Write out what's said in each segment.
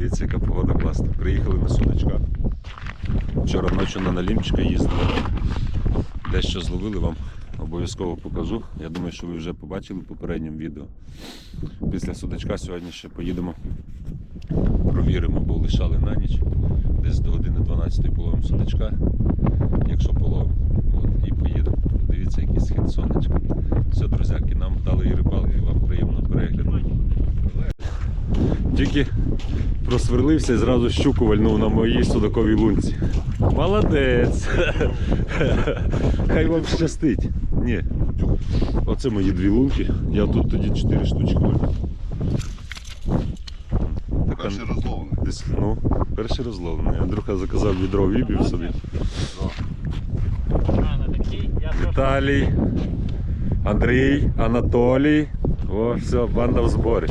Дивіться, яка погода класна. Приїхали на судочка. Вчора ночі на налімчика їздили. Дещо зловили вам. Обов'язково покажу. Я думаю, що ви вже побачили в попередньому відео. Після судочка сьогодні ще поїдемо. Провіримо, бо лишали на ніч. Десь до години 12 половимо судочка. Якщо половимо. От, і поїдемо. Дивіться, який схід сонечка. Все, друзяки, нам дали і рибалки, вам приємно перегляду. Тільки просверлився і зразу щуку вальнув на моїй судаковій лунці. Молодець! Хай вам щастить. Ні. Оце мої дві лунки. Я тут тоді чотири штучки вальнув. Перший розловлений. десь, ну, перший розловлений. Андрюха заказав відро вібів собі. Віталій, Андрій, Анатолій. О, все, банда в зборі.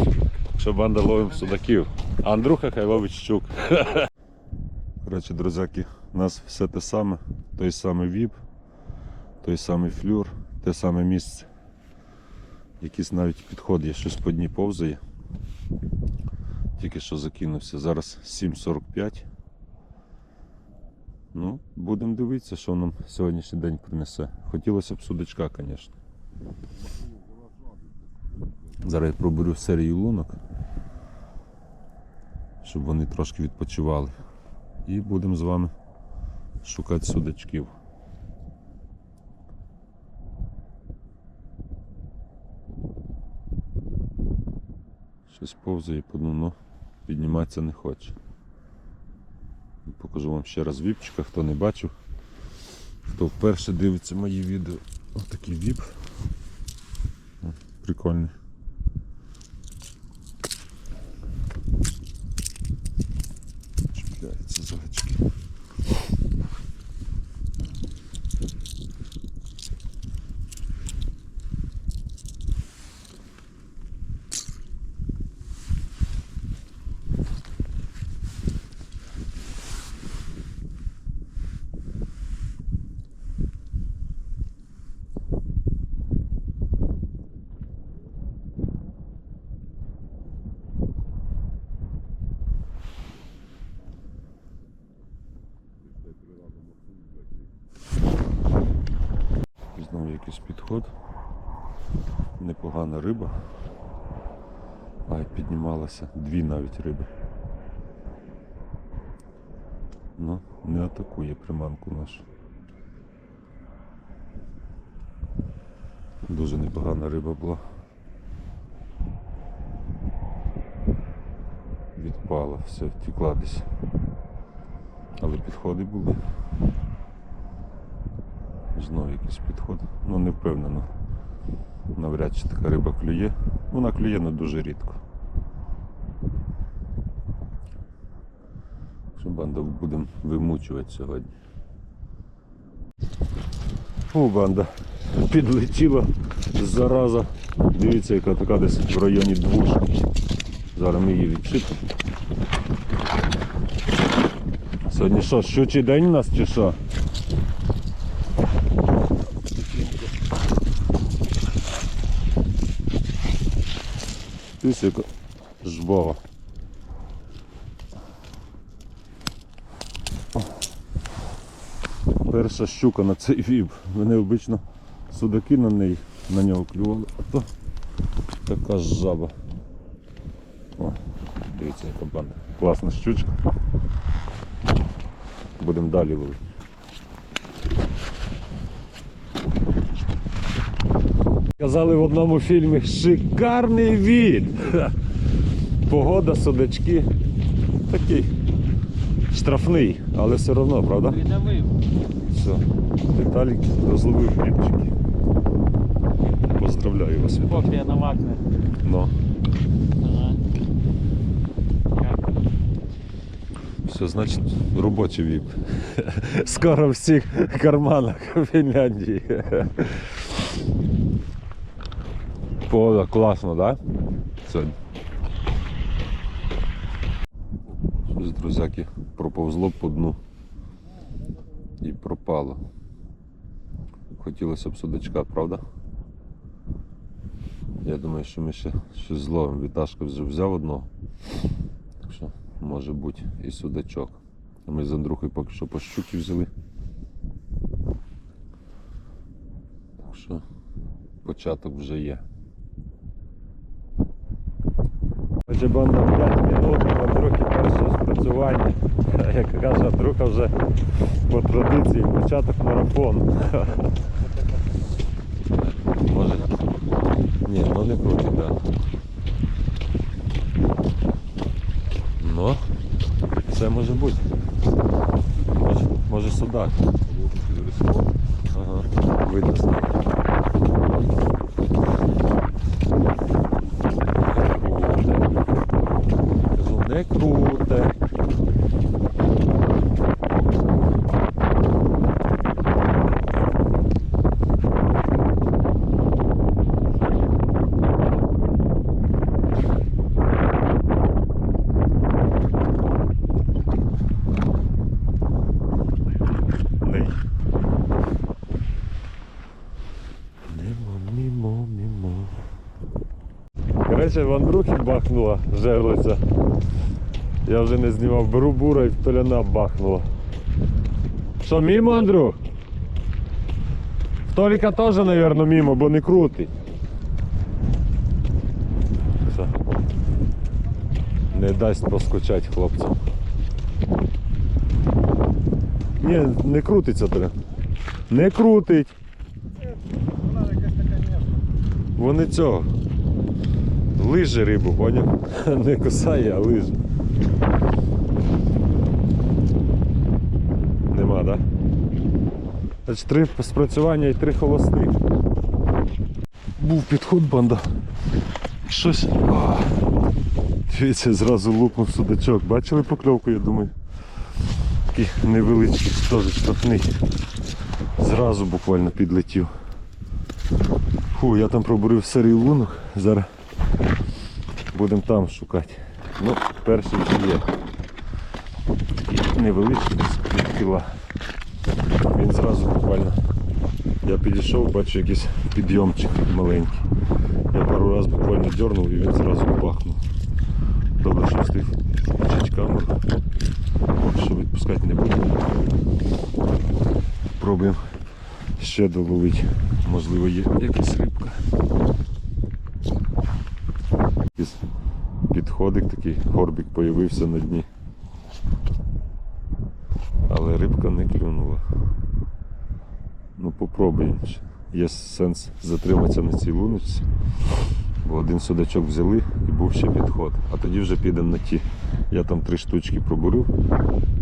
Що банда ловимо судаків. А Андрюха хай ловить. Коротше, друзяки, у нас все те саме. Той самий віп, той самий флюр, те саме місце. Якийсь навіть підход є, щось по дні повзає. Тільки що закинувся. Зараз 7.45. Ну, будемо дивитися, що нам сьогоднішній день принесе. Хотілося б судачка, звісно. Зараз я проберу серію лунок, щоб вони трошки відпочивали. І будемо з вами шукати судачків. Щось повзає по дну, ну, підніматися не хоче. Покажу вам ще раз віпчика, хто не бачив. Хто вперше дивиться мої відео. Ось такий віп. Прикольний. Чіпляється за гачки. Знову якийсь підход. Непогана риба. Ай, піднімалася. Дві навіть риби. Ну, не атакує приманку нашу. Дуже непогана риба була. Відпала, все, втекла десь. Але підходи були. Знову якийсь підход. Ну не впевнено. Навряд чи така риба клює. Вона клює, але дуже рідко. Що банда будемо вимучувати сьогодні. О, банда. Підлетіла зараза. Дивіться, яка така десь в районі двушки. Зараз ми її відчитимо. Сьогодні що, щучий день у нас чи що? Дивіться, яка жбова. Перша щука на цей віб. Вони обично судаки на неї на нього клювали, а то така жаба. О, дивіться, яка банда. Класна щучка. Будемо далі ловити. Казали в одному фільмі шикарний від. Погода, судачки. Такий штрафний, але все одно, правда? придавив. Все. Віталік розловив хлібчики. Поздравляю вас, Копія на Вагнер. Ну, Ага. Все, значить, робочий віп. Скоро в всіх карманах Фінляндії. Погода класно, так? Да? Щось, друзяки, проповзло по дну. І пропало. Хотілося б судачка, правда? Я думаю, що ми ще щось зловимо. Віташка вже взяв одного. Так що може бути і судачок. А ми з Андрухою поки що по щуки взяли. Так що початок вже є. Отже, банда 5 минут, у Андрухи перше спрацювання. Як каже Андрюха вже по традиції початок марафону. Може. Ні, ну не проти, так. Да. Ну, це може бути. Може, може судак. Ага, видно мімо. Коротше, в Андрухи бахнула жерлиця. Я вже не знімав, беру бура і в толяна бахнула. Що, мімо, Андрюх? В Толіка теж, мабуть, мімо, бо не крутить. Все. Не дасть поскучати хлопцям. Ні, не крутиться треба. Не крутить. Вони цього. Лиже рибу, поняв? Не кусає, а лиже. Нема, да? Три спрацювання і три холостих. Був підход банда. Щось. А, дивіться, зразу лупнув судачок. Бачили покльовку, я думаю. Такий невеличкий, теж штрафний. Зразу буквально підлетів. Фу, я там пробурив серію лунок. Зараз будемо там шукати. Ну, перший вже є. Десь пів кіла. Він зразу буквально. Я підійшов, бачу якийсь підйомчик маленький. Я пару разів буквально дернув і він зразу бахнув. Добре, що встиг включити камеру. Що відпускати не буду. Пробуємо ще доловити. Можливо, є якась рибка. Якийсь підходик такий, горбик появився на дні. Рибка не клюнула. Ну попробуємо. Є сенс затриматися на цій луночці. Бо один судачок взяли і був ще підход. А тоді вже підемо на ті. Я там три штучки пробурив,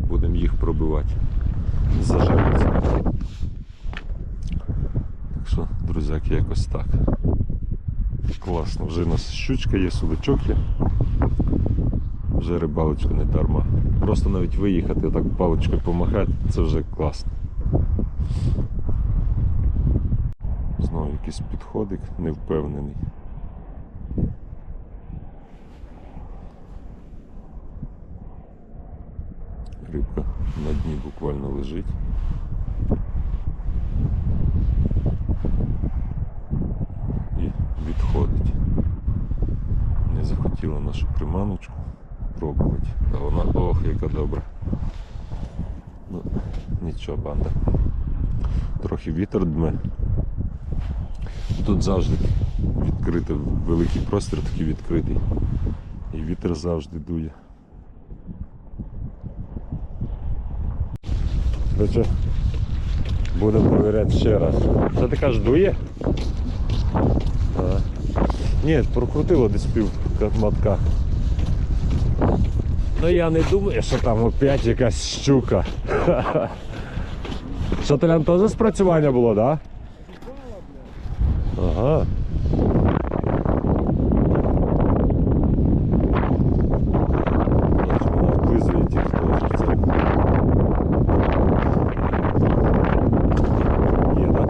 будемо їх пробивати. Заживиться. Так що, друзяки, якось так. Класно, вже у нас щучка є, судачок є. Вже рибалочка не дарма. Просто навіть виїхати, так паличкою помахати, це вже класно. Знову якийсь підходик, не впевнений. Рибка на дні буквально лежить. і відходить. Не захотіла нашу приманочку пробувати. А вона ох, яка добра. Ну, нічого, банда. Трохи вітер дме. Тут завжди відкритий великий простір, такий відкритий. І вітер завжди дує. Короче, будемо перевіряти ще раз. Що ти кажеш, дує? А. Ні, прокрутило десь пів мотка. Ну я не думаю, що там опять якась щука. Що Толян теж спрацювання було, так? Да? Ага. Бачу, вона облизує тільки теж це. Є, так?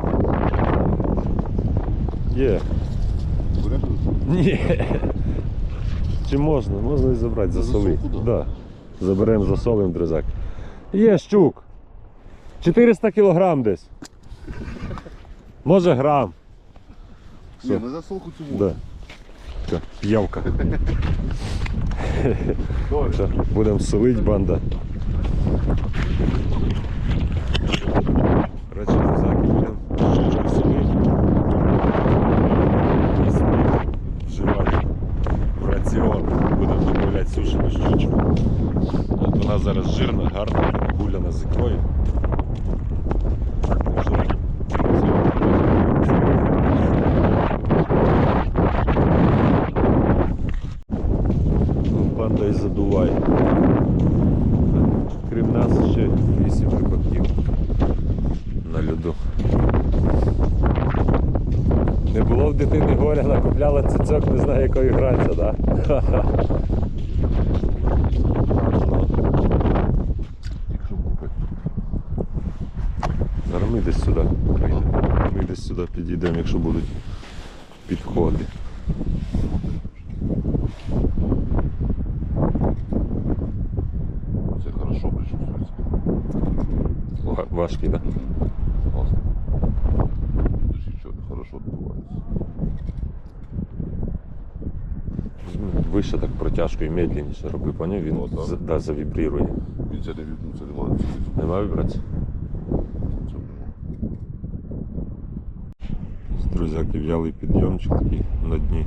Є. Ні. Чи можна? Можна і забрати, засолити. да? Да. Заберемо, засолимо дрезак. Є щук. 400 кілограм десь. Може грам. Ні, на засолку цю можна. Да. така п'явка. Будемо солить банда. Коротше, друзяки, будемо щучку солити. І собі вживати в раціон. Будемо додавати сушену щучку. От зараз жирна, гарна, гуляна з ікрою. Так що, Банда і задуває. Крім нас ще вісім рибаків на льоду. Не було в дитини горя, накупляла цицьок, не знаю якою грається, да? Зараз ми десь сюди прийдемо. Ми десь сюди підійдемо, якщо будуть підходи. Це хорошо причувствується. Ва- Важкий, так? Да? Класно. Дуже що хорошо відбувається. Вище так протяжко і медленніше роби, поняв? Він О, так. за- да, завібрірує. Він це не від- ну, це немає. Нема вібрації? це, Друзяки, в'ялий підйомчик такий на дні.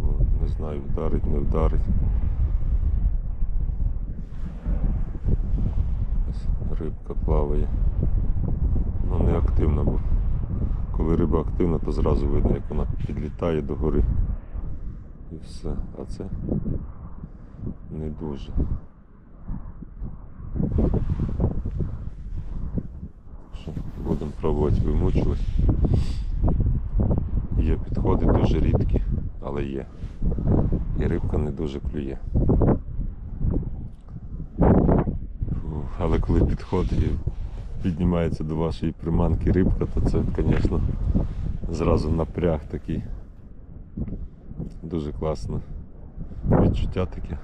Ну, не знаю, вдарить, не вдарить. Ось Рибка плаває. Ну не активно, бо коли риба активна, то зразу видно, як вона підлітає до гори. І все. А це не дуже. Будемо пробувати вимучувати. Є підходи дуже рідкі, але є. І рибка не дуже клює. Фу, Але коли підходить і піднімається до вашої приманки рибка, то це, звісно, зразу напряг такий. Дуже класно. Відчуття таке.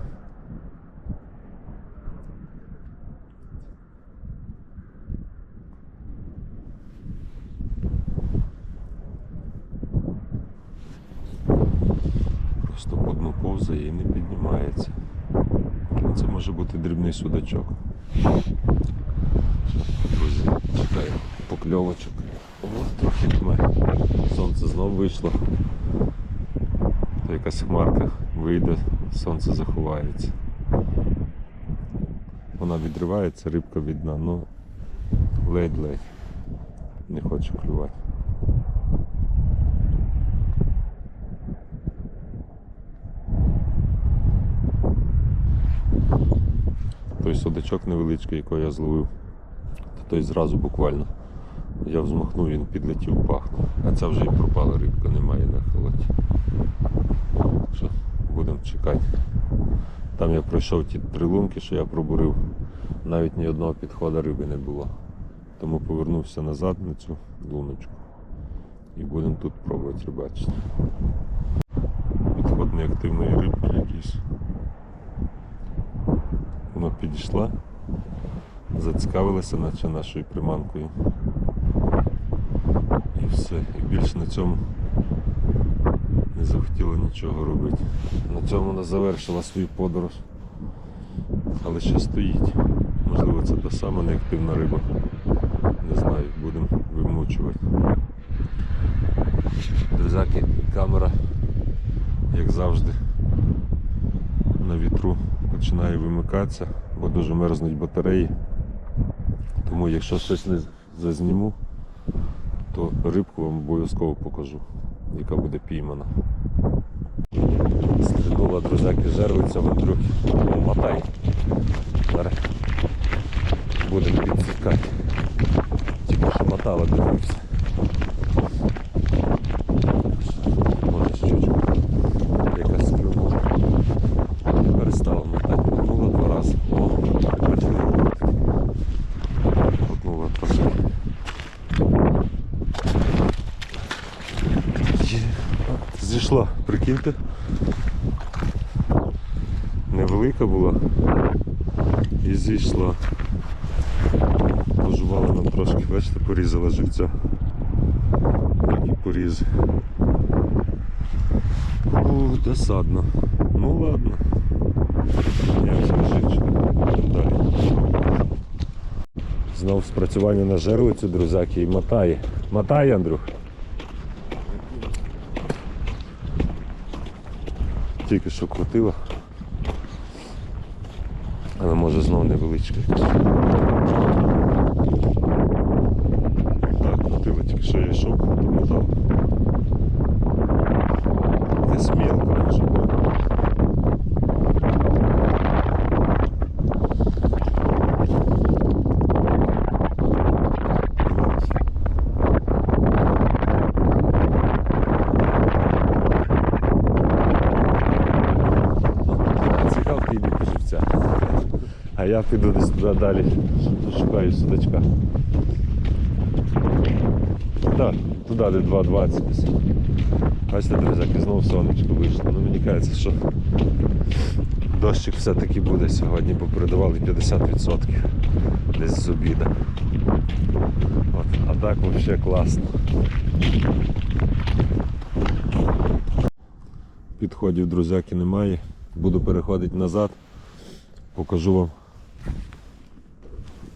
Просто по дну повзає і не піднімається. Це може бути дрібний судачок. Друзі, чекаємо покльовочок. О, трохи тьми. Сонце знов вийшло. То якась хмарка вийде, сонце заховається. Вона відривається, рибка від дна, ну ледь-ледь. Не хоче клювати. той судачок невеличкий, який я зловив, то той зразу буквально. Я взмахнув, він підлетів, пахнув. А ця вже і пропала рибка, немає на холоді. Що, будемо чекати. Там я пройшов ті три лунки, що я пробурив, навіть ні одного підходу риби не було. Тому повернувся назад на цю луночку і будемо тут пробувати рибачити. Підход неактивної рибки якийсь. Вона підійшла, зацікавилася наче нашою приманкою. І все. І більше на цьому не захотіла нічого робити. На цьому вона завершила свою подорож. Але ще стоїть. Можливо, це та сама неактивна риба. Не знаю, будемо вимучувати. Друзяки, камера, як завжди, на вітру починає вимикатися, бо дуже мерзнуть батареї. Тому якщо щось не зазніму, то рибку вам обов'язково покажу, яка буде піймана. Стрінула, друзяки, жервиться, вдруг. Ну, мотай. Зараз будемо підсікати. Тільки що мотала дивився. Може щучка якась клюнула. Перестала мотати. Мотнула два рази. О, бачили? Мотнула трошки. Є. Зійшла, прикиньте. Невелика була. І зійшла. Пожувала нам трошки, бачите, живця. Які порізи. Ух, досадно. Ну ладно. Як все жить? Далі. Знов спрацювання на жерлицю, друзяки, і мотає. Мотає, Андрюх. Тільки що крутило. Але може знов невеличка. якась. Так, крутило, тільки що я йшов, домотав. Якась мілка може бути. По живця. А я піду десь туди далі, шукаю судачка. Так, туди де 2.20 десь. Бачите, друзяки, знову сонечко вийшло. Ну мені кажеться, що дощик все-таки буде сьогодні, бо передавали 50% десь з обіда. От, а так взагалі класно. Підходів, друзяки, немає. Буду переходити назад. Покажу вам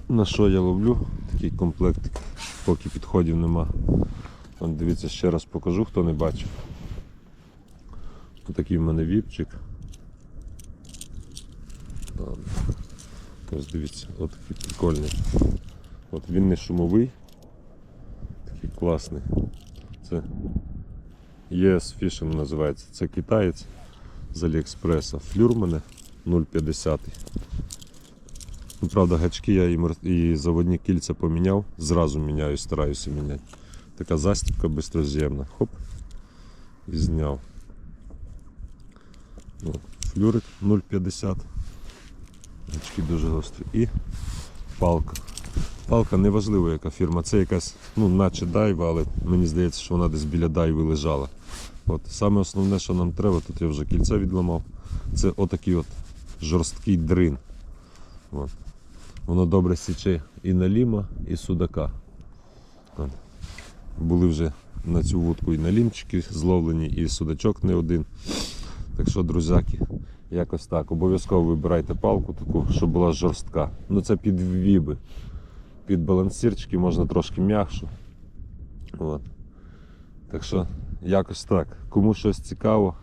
на що я ловлю. Такий комплект, поки підходів нема. От дивіться, ще раз покажу, хто не бачив. Такий в мене віпчик. Ось дивіться, от такий прикольний. От він не шумовий, такий класний. Це ES Fishing називається. Це китаєць з Аліекспреса. Флюр мене 0,50. Ну, правда, гачки я і, мер- і заводні кільця поміняв, зразу міняю, стараюся міняти. Така застібка бистроз'ємна. Хоп. І зняв. О, флюрик 0,50. Гачки дуже гострі. І палка. Палка неважливо яка фірма. Це якась, ну, наче дайва, але мені здається, що вона десь біля дайви лежала. От, саме основне, що нам треба, тут я вже кільця відламав. Це отакий от жорсткий дрин. От. Воно добре січе і наліма, і судака. Були вже на цю вудку і налімчики зловлені, і судачок не один. Так що, друзяки, якось так. Обов'язково вибирайте палку таку, щоб була жорстка. Ну це під віби. Під балансирчики можна трошки м'якшу. От. Так що, якось так. Кому щось цікаво,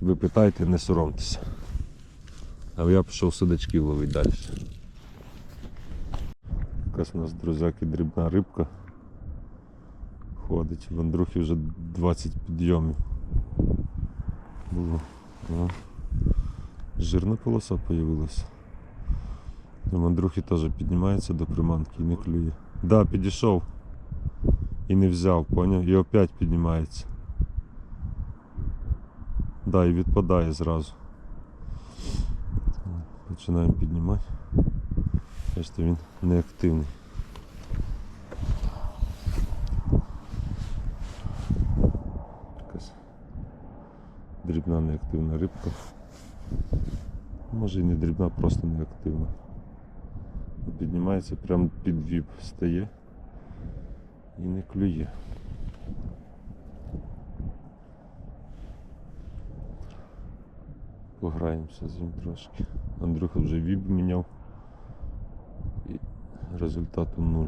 ви питайте, не соромтеся. А я пішов судачків ловити далі. Якась у нас, друзяки, дрібна рибка. Ходить. В Андрухі вже 20 підйомів. Було. Жирна полоса появилася. В Андрухи теж піднімається до приманки і не клює. Да, підійшов і не взяв, поняв? І опять піднімається. Да, і відпадає зразу. Починаємо піднімати. Бачите, він неактивний. Дрібна неактивна рибка. Може і не дрібна, просто неактивна. Піднімається прямо під віп стає і не клює. Пограємося з ним трошки. Андрюха вже віп міняв результату нуль.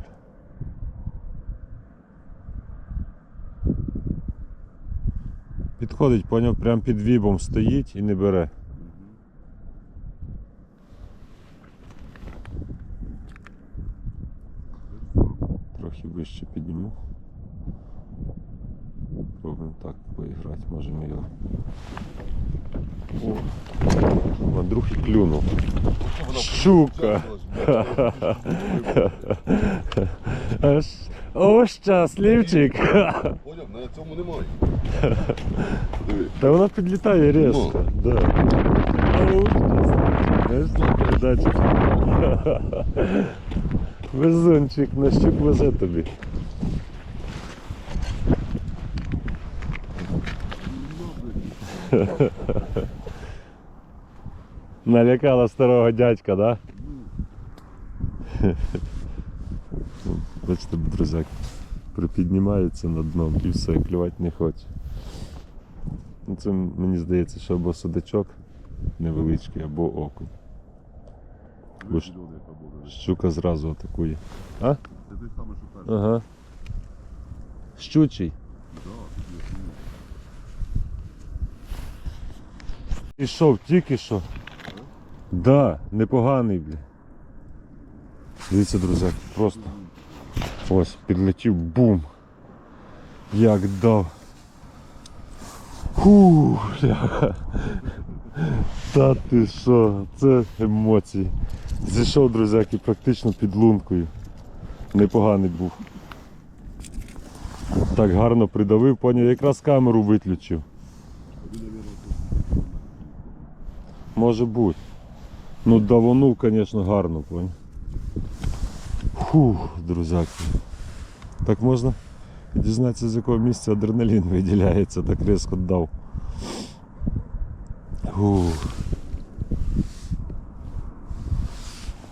Підходить, поняв, прямо під вібом стоїть і не бере. Трохи вище підніму. Пробуємо так поіграти, може ми його. О, Андрухи клюнув. Щука! Аж- О, щасливчик! Поняв, на цьому немає. Диви. Та вона підлітає різко. Да. О, щасливчик. Знаєш, на передачі. Везунчик, на щук везе тобі. Налякала старого дядька, да? Бачите, друзяк, припіднімається над дном і все, клювати не хоче. Ну, це мені здається, що або судачок невеличкий, або окунь. Бо. Щука зразу атакує. А? Ага. Щучий. Є. Тільки що. Да, непоганий, бля. Дивіться, друзі, просто ось підлетів бум. Як дав. Бля. Та ти що, це емоції. Зійшов, друзяки, практично під лункою. Непоганий був. Так гарно придавив, поняв, якраз камеру виключив. Може бути. Ну давонув, звісно, гарно, понял. Фух, друзяки. Так можна дізнатися, з якого місця адреналін виділяється, так різко дав.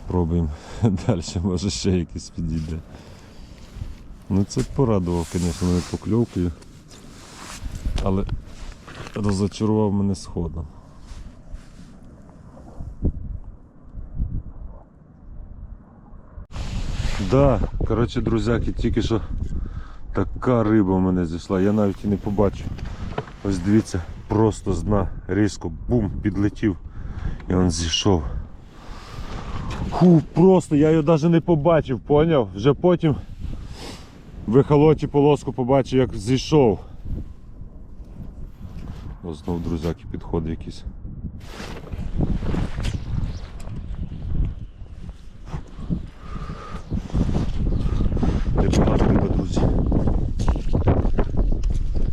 Пробуємо далі, може ще якийсь підійде. Ну це порадував, звісно, мене покльовкою. Але розочарував мене сходом. Да, коротше, друзяки, тільки що така риба в мене зійшла, я навіть і не побачив. Ось дивіться, просто з дна різко бум, підлетів і він зійшов. Фу, просто я його навіть не побачив, поняв? Вже потім в ехолоті полоску побачив, як зійшов. Ось знову друзяки підходи якісь.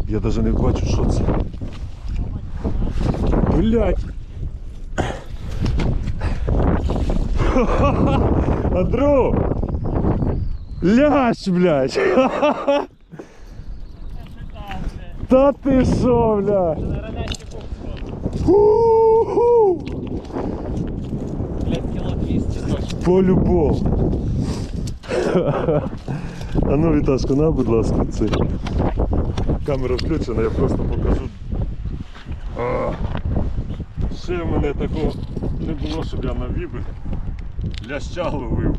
Я навіть не бачу, що це. Блять! Андрю! Лящ, блядь! Та ти 200 точно. По-любому. А ну, Віташко, на, будь ласка, це. Камера включена, я просто покажу. А, ще в мене такого не було, щоб я на віби ляща ловив,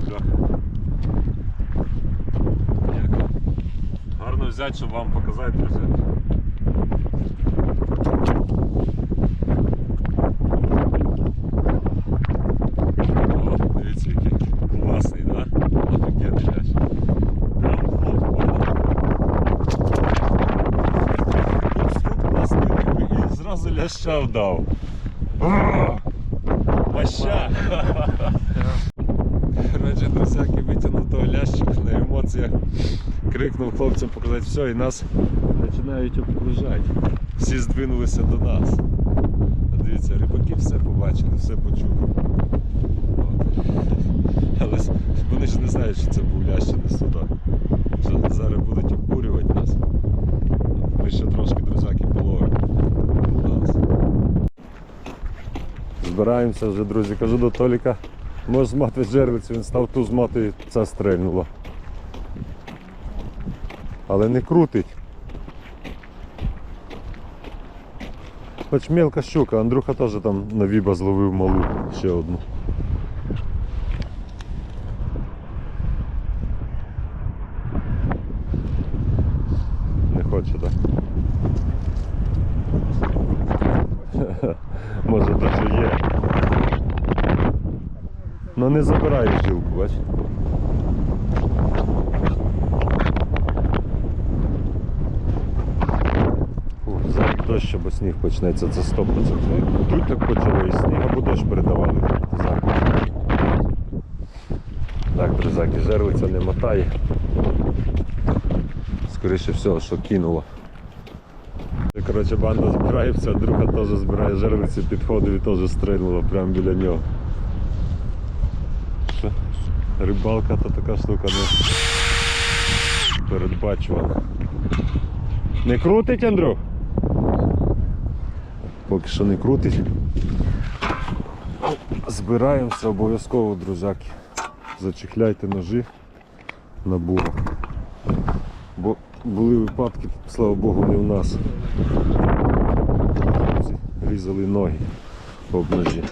Гарно взяти, щоб вам показати, друзі. О, дивіться, який класний, да? Офігенний лящ. Прям хлоп, понял? Тут класний риби і ляща вдав. О, Коротше, друзяки витягнув того лящика на емоціях. Крикнув хлопцям показати все і нас починають обкружати. Всі здвинулися до нас. Дивіться, рибаки все побачили, все почули. Але вони ж не знають, що це був лящини суда. Зараз будуть обкурювати нас. Ми ще трошки друзяки половимо. Клас. Збираємося вже, друзі. Кажу до Толіка, може змати жерлицю, він став ту змати і це стрельнуло. Але не крутить. Хоч мелка щука, Андрюха теж там на віба зловив малу ще одну. Не хоче, так? Може навіть є. Ну не забирає жилку, бач. Фу, зараз дощ або сніг почнеться, це 100%. Тут так почало і сніг або дощ передавали. Зараз. Так, друзяки, жерлиця не мотає. Скоріше всього, що кинуло. Коротше, банда збирається, а друга теж збирає жерлиці, підходив і теж стрельнула прямо біля нього. Що? Рибалка то така штука не передбачувана. Не крутить, Андрю? Поки що не крутить. Збираємося обов'язково, друзяки. Зачехляйте ножі на бурах. Бо були випадки, слава Богу, не у нас. Різали ноги об ножі.